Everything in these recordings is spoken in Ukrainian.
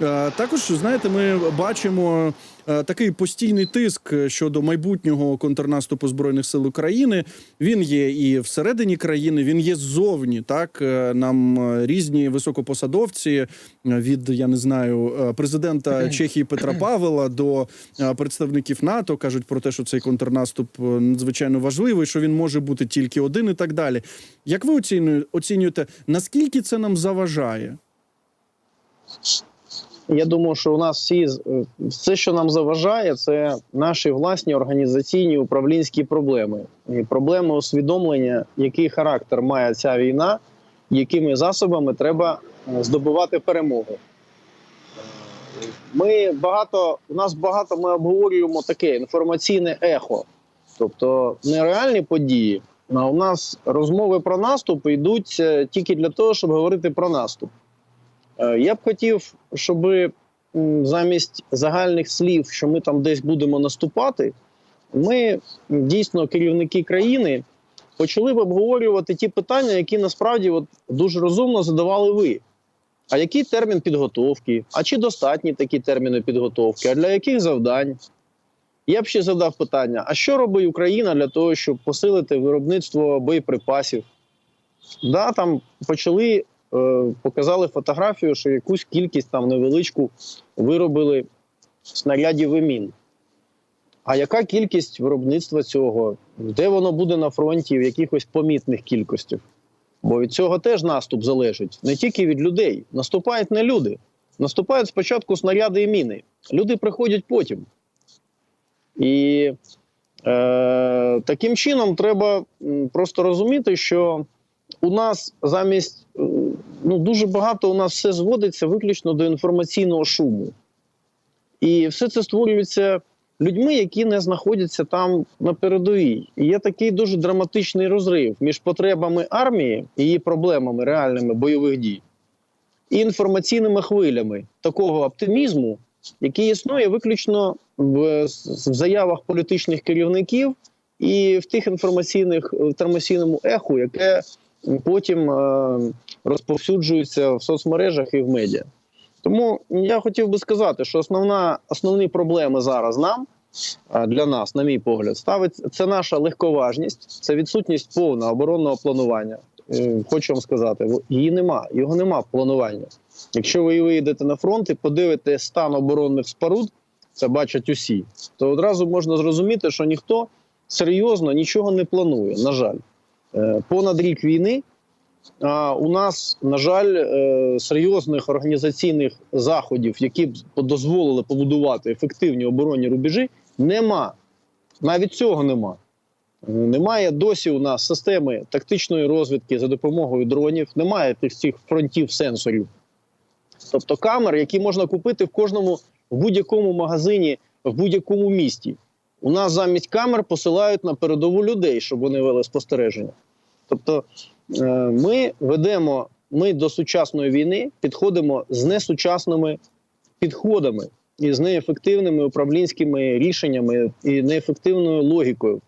Е, Також знаєте, ми бачимо е, такий постійний тиск щодо майбутнього контрнаступу збройних сил України. Він є і всередині країни, він є ззовні. Так Е, нам е, різні високопосадовці е, від я не знаю е, президента Чехії Петра Павела до е, представників НАТО кажуть про те, що цей контрнаступ е, надзвичайно важливий, що він може бути тільки один, і так далі. Як ви оцінює- оцінюєте, наскільки це нам заважає? Я думаю, що у нас всі все, що нам заважає, це наші власні організаційні управлінські проблеми. І проблеми усвідомлення, який характер має ця війна, якими засобами треба е, здобувати перемогу. Ми багато, у нас багато ми обговорюємо таке інформаційне ехо, тобто не реальні події. А у нас розмови про наступ йдуть е, тільки для того, щоб говорити про наступ. Е, Я б хотів, щоб замість загальних слів, що ми там десь будемо наступати, ми дійсно керівники країни почали б обговорювати ті питання, які насправді от дуже розумно задавали ви. А який термін підготовки? А чи достатні такі терміни підготовки? А для яких завдань? Я б ще задав питання: а що робить Україна для того, щоб посилити виробництво боєприпасів? Да, там почали показали фотографію, що якусь кількість там невеличку виробили снарядів і мін. А яка кількість виробництва цього? Де воно буде на фронті в якихось помітних кількостях? Бо від цього теж наступ залежить не тільки від людей. Наступають не люди. Наступають спочатку снаряди і міни. Люди приходять потім. І е, таким чином треба просто розуміти, що у нас замість ну дуже багато у нас все зводиться виключно до інформаційного шуму. І все це створюється людьми, які не знаходяться там на передовій. І є такий дуже драматичний розрив між потребами армії і її проблемами реальними бойових дій і інформаційними хвилями такого оптимізму, який існує виключно в, в заявах політичних керівників і в тих інформаційних в інформаційному еху, яке потім е, розповсюджується в соцмережах і в медіа. Тому я хотів би сказати, що основна, основні проблеми зараз нам е, для нас, на мій погляд, ставить це наша легковажність, це відсутність повного оборонного планування. Е, Хочу вам сказати, її нема, його нема планування. Якщо ви виїдете на фронт і подивитесь стан оборонних споруд, це бачать усі, то одразу можна зрозуміти, що ніхто серйозно нічого не планує. На жаль, понад рік війни. А у нас, на жаль, е, серйозних організаційних заходів, які б дозволили побудувати ефективні оборонні рубежі, нема. Навіть цього нема. Е, Немає досі у нас системи тактичної розвідки за допомогою дронів, немає тих цих фронтів сенсорів. Тобто камер, які можна купити в кожному в будь-якому магазині, в будь-якому місті. У нас замість камер посилають на передову людей, щоб вони вели спостереження. Тобто е, ми ведемо, ми до сучасної війни підходимо з несучасними підходами і з неефективними управлінськими рішеннями і неефективною логікою.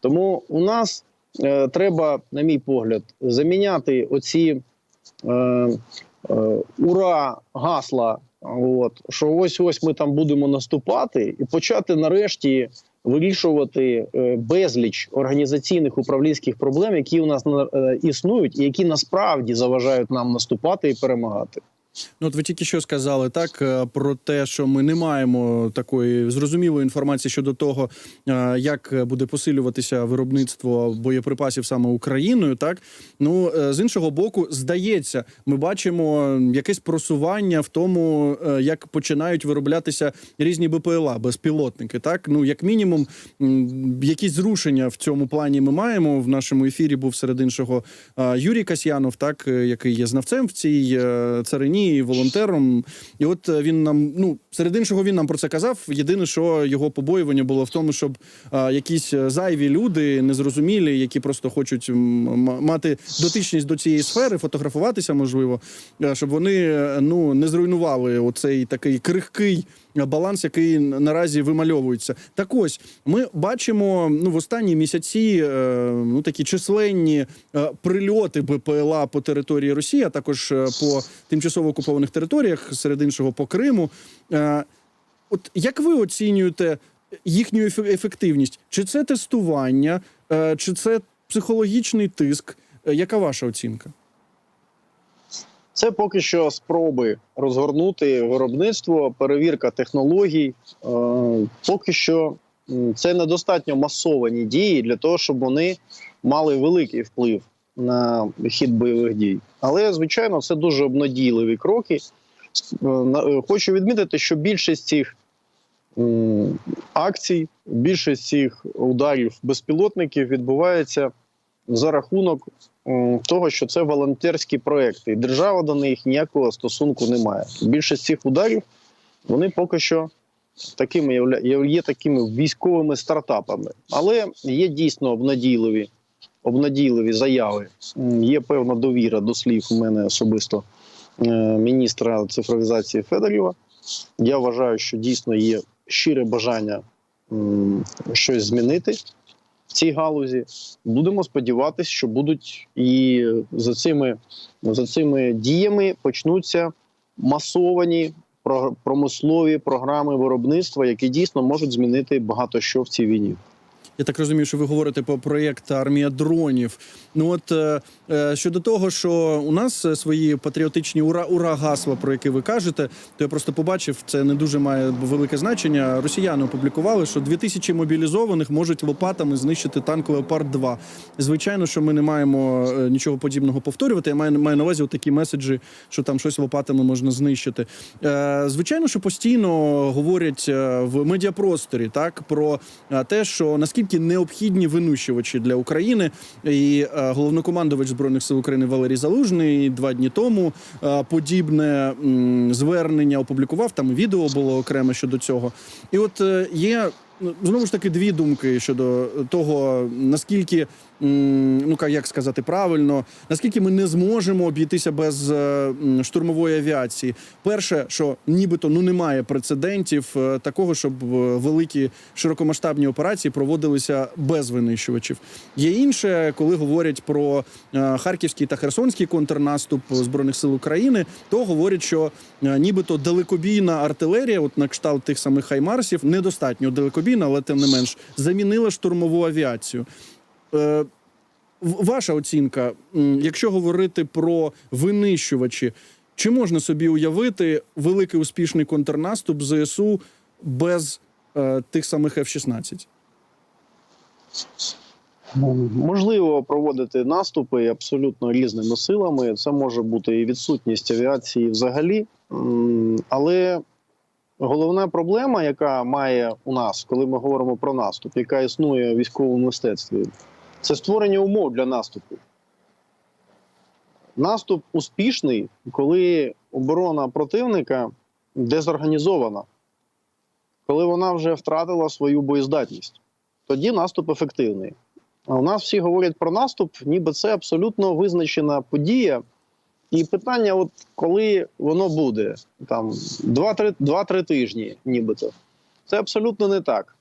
Тому у нас е, треба, на мій погляд, заміняти оці е, е, ура гасла. От що ось ось ми там будемо наступати, і почати нарешті вирішувати е, безліч організаційних управлінських проблем, які у нас е, існують, і які насправді заважають нам наступати і перемагати. Ну, от ви тільки що сказали так е, про те, що ми не маємо такої зрозумілої інформації щодо того, е, як буде посилюватися виробництво боєприпасів саме Україною. Так ну е, з іншого боку, здається, ми бачимо якесь просування в тому, як починають вироблятися різні БПЛА, безпілотники. Так, ну як мінімум, якісь зрушення в цьому плані ми маємо. В нашому ефірі був серед іншого Юрій Касьянов, так який є знавцем в цій е, царині і волонтером. І от е, він нам, ну серед іншого, він нам про це казав. Єдине, що його побоювання було в тому, щоб а, якісь е, зайві люди незрозумілі, які просто хочуть мати дотичність до цієї сфери, фотографуватися, можливо, е, щоб вони е, ну не зруйнували оцей такий крихкий баланс, який наразі вимальовується. Так ось ми бачимо ну в останні місяці е, ну такі численні е, прильоти БПЛА по території Росії, а також е, по тимчасово окупованих територіях, серед іншого по Криму. От як ви оцінюєте їхню ефективність? Чи це тестування, чи це психологічний тиск? Яка ваша оцінка? Це поки що спроби розгорнути виробництво, перевірка технологій. Е, Поки що це недостатньо масовані дії для того, щоб вони мали великий вплив на хід бойових дій. Але звичайно, це дуже обнадійливі кроки. Е, е, Хочу відмітити, що більшість цих акцій, більшість цих ударів безпілотників відбувається за рахунок того, що це волонтерські проекти, і держава до них ніякого стосунку не має. Більшість цих ударів вони поки що такими є- такими військовими стартапами, але є дійсно обнадійливі, обнадійливі заяви. Є певна довіра до слів у мене особисто е, міністра цифровізації Федорєва. Я вважаю, що дійсно є щире бажання щось змінити в цій галузі. Будемо сподіватися, що будуть і за цими, за цими діями почнуться масовані про- промислові програми виробництва, які дійсно можуть змінити багато що в цій війні. Я так розумію, що ви говорите про проєкт Армія дронів. Ну от е, е, щодо того, що у нас е, свої патріотичні ура ура гасла, про які ви кажете, то я просто побачив, це не дуже має велике значення. Росіяни опублікували, що 2000 мобілізованих можуть лопатами знищити танк Леопард 2 Звичайно, що ми не маємо нічого подібного повторювати. Я маю, маю на увазі такі меседжі, що там щось лопатами можна знищити. Звичайно, що постійно говорять в медіапросторі так про те, що наскільки необхідні винищувачі для України, і е, головнокомандувач збройних сил України Валерій Залужний два дні тому е, подібне звернення опублікував. Там відео було окреме щодо цього. І от е, є. Знову ж таки, дві думки щодо того, наскільки ну як сказати правильно, наскільки ми не зможемо обійтися без е, штурмової авіації. Перше, що нібито ну немає прецедентів е, такого, щоб е, великі широкомасштабні операції проводилися без винищувачів. Є інше, коли говорять про харківський та херсонський контрнаступ збройних сил України, то говорять, що нібито далекобійна артилерія, от на кшталт тих самих хаймарсів, недостатньо далекобійна, але тим не менш замінила штурмову авіацію. Е, Ваша оцінка, якщо говорити про винищувачі, чи можна собі уявити великий успішний контрнаступ ЗСУ без е, тих самих F-16? Можливо проводити наступи абсолютно різними силами. Це може бути і відсутність авіації взагалі. Але головна проблема, яка має у нас, коли ми говоримо про наступ, яка існує в військовому мистецтві, це створення умов для наступу. Наступ успішний, коли оборона противника дезорганізована, коли вона вже втратила свою боєздатність. Тоді наступ ефективний. А у нас всі говорять про наступ, ніби це абсолютно визначена подія. І питання, от коли воно буде, там 2-3 2-3 тижні, нібито, це абсолютно не так.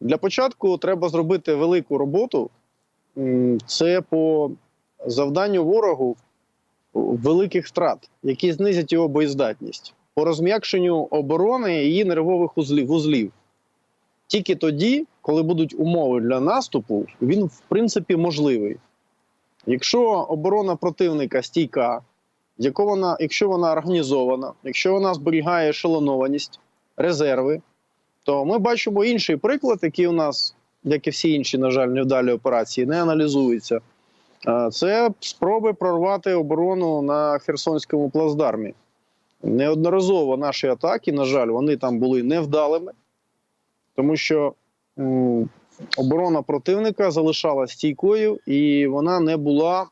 Для початку треба зробити велику роботу. Це по завданню ворогу великих втрат, які знизять його боєздатність, по розм'якшенню оборони її нервових узлів. вузлів. Тільки тоді, коли будуть умови для наступу, він в принципі можливий. Якщо оборона противника стійка, яко вона, якщо вона організована, якщо вона зберігає ешелонованість, резерви, то ми бачимо інший приклад, який у нас, як і всі інші, на жаль, невдалі операції, не аналізується. Це спроби прорвати оборону на Херсонському плацдармі. Неодноразово наші атаки, на жаль, вони там були невдалими, тому що оборона противника залишалась стійкою і вона не була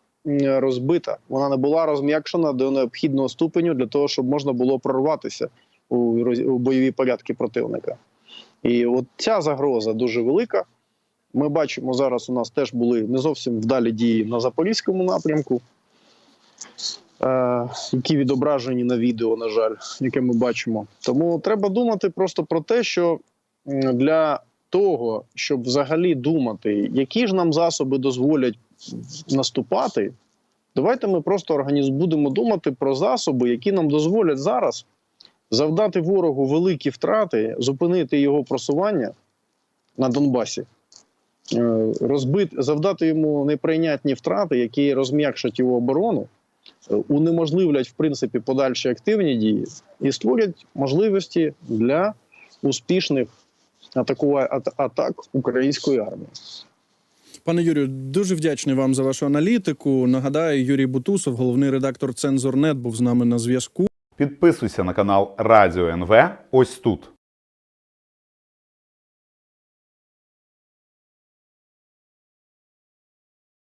розбита, вона не була розм'якшена до необхідного ступеню для того, щоб можна було прорватися у бойові порядки противника. І от ця загроза дуже велика. Ми бачимо зараз. У нас теж були не зовсім вдалі дії на запорізькому напрямку. е, які відображені на відео, на жаль, яке ми бачимо. Тому треба думати просто про те, що для того, щоб взагалі думати, які ж нам засоби дозволять наступати, давайте ми просто організ... будемо думати про засоби, які нам дозволять зараз завдати ворогу великі втрати, зупинити його просування на Донбасі, е, розбити, завдати йому неприйнятні втрати, які розм'якшать його оборону, е, унеможливлять в принципі подальші активні дії і створять можливості для успішних атакува... ат- атак української армії. Пане Юрію, дуже вдячний вам за вашу аналітику. Нагадаю, Юрій Бутусов, головний редактор Цензорнет, був з нами на зв'язку. Підписуйся на канал Радіо НВ ось тут.